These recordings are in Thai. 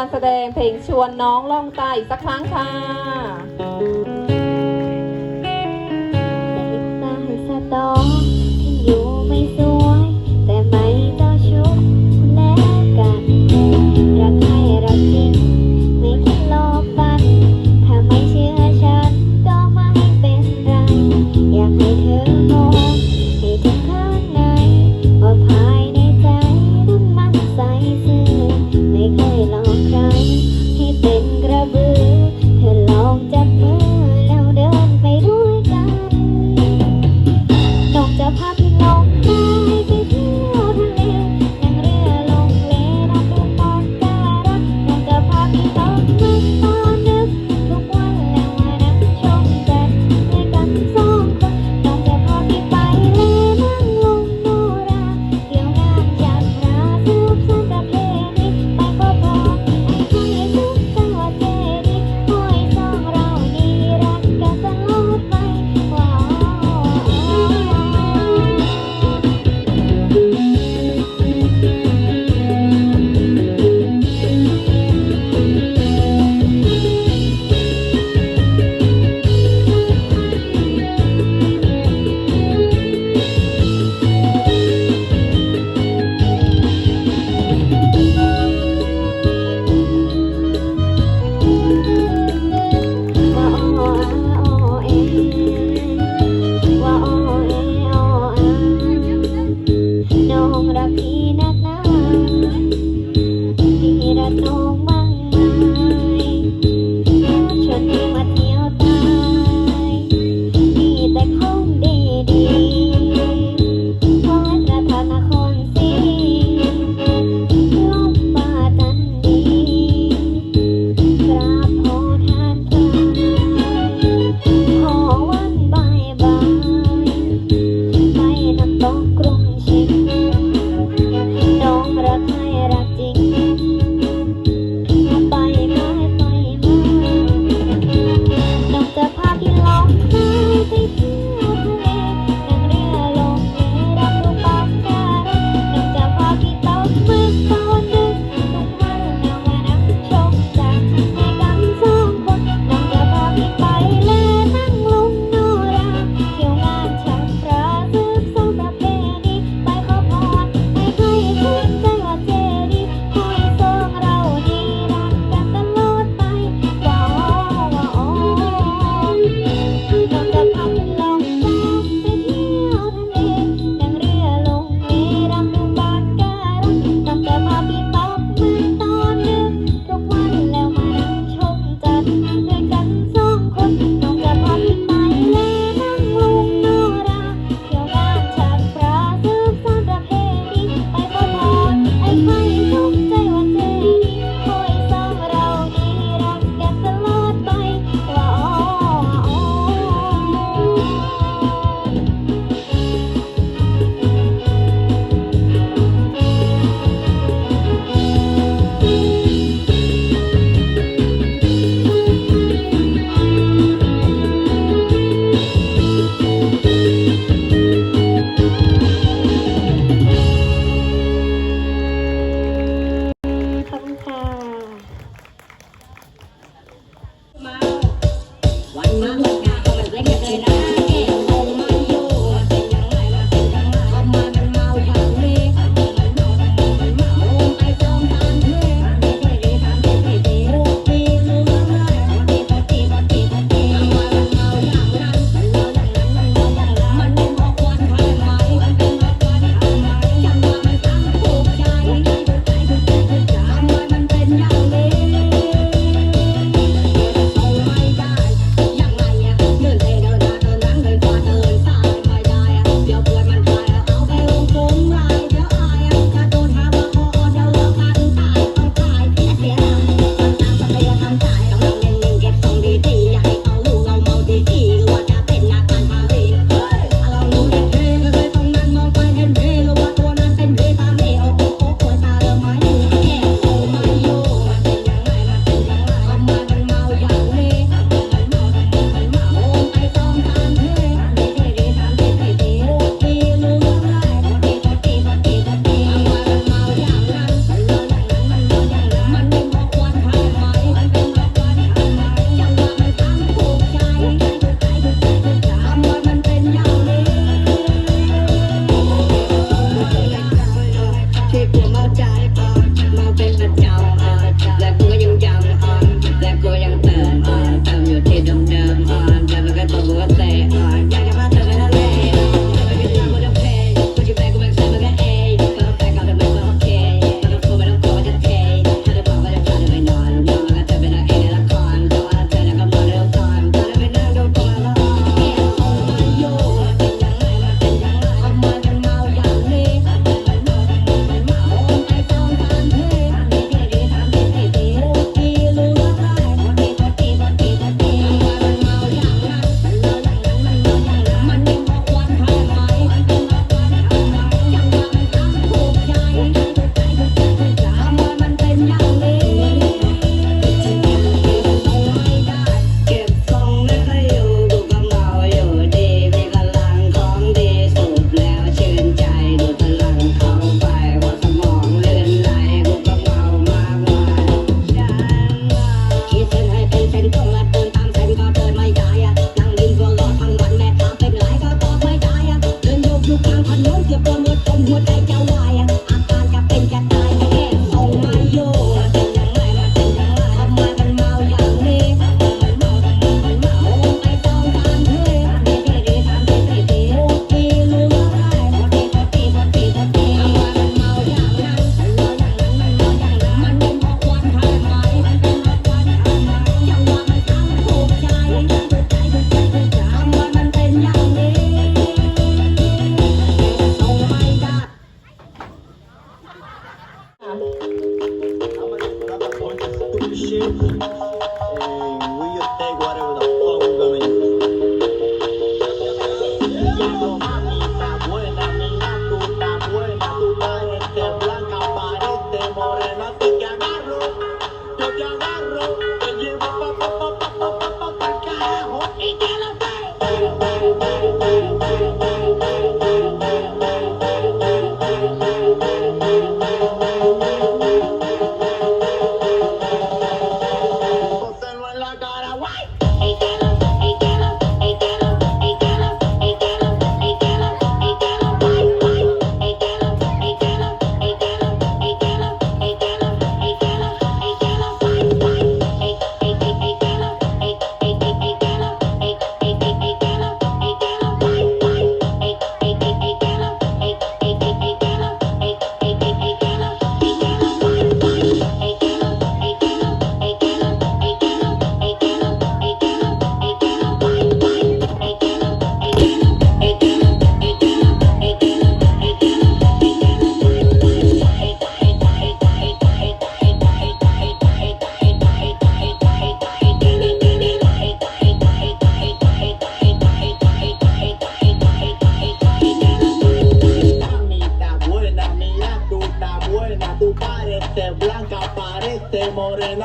การแสดงเพลงชวนน้องล่องใต้สักครั้งค่ะแต่ตาสะดอง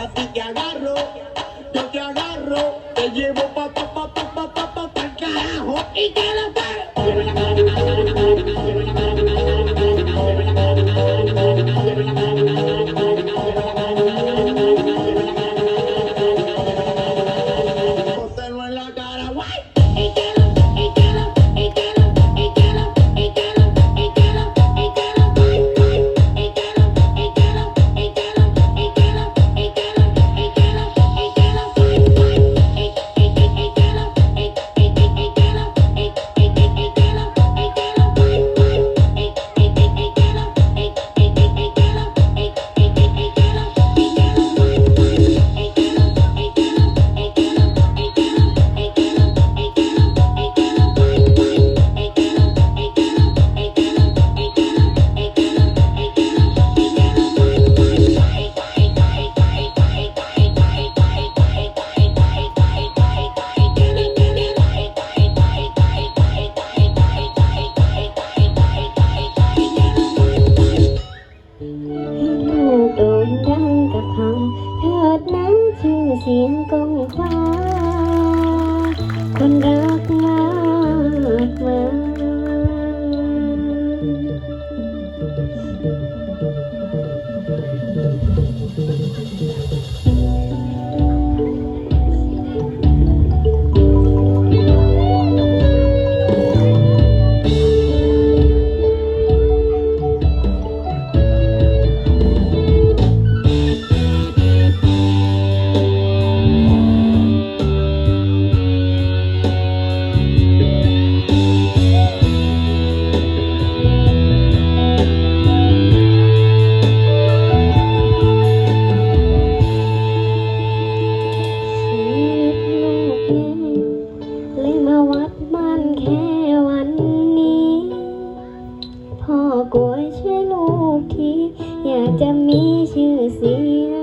a ti te agarro, yo te agarro, te llevo pa pa pa pa pa pa pa carajo y te lo paro. กลัวช่วยลูกทีอยากจะมีชื่อเสียง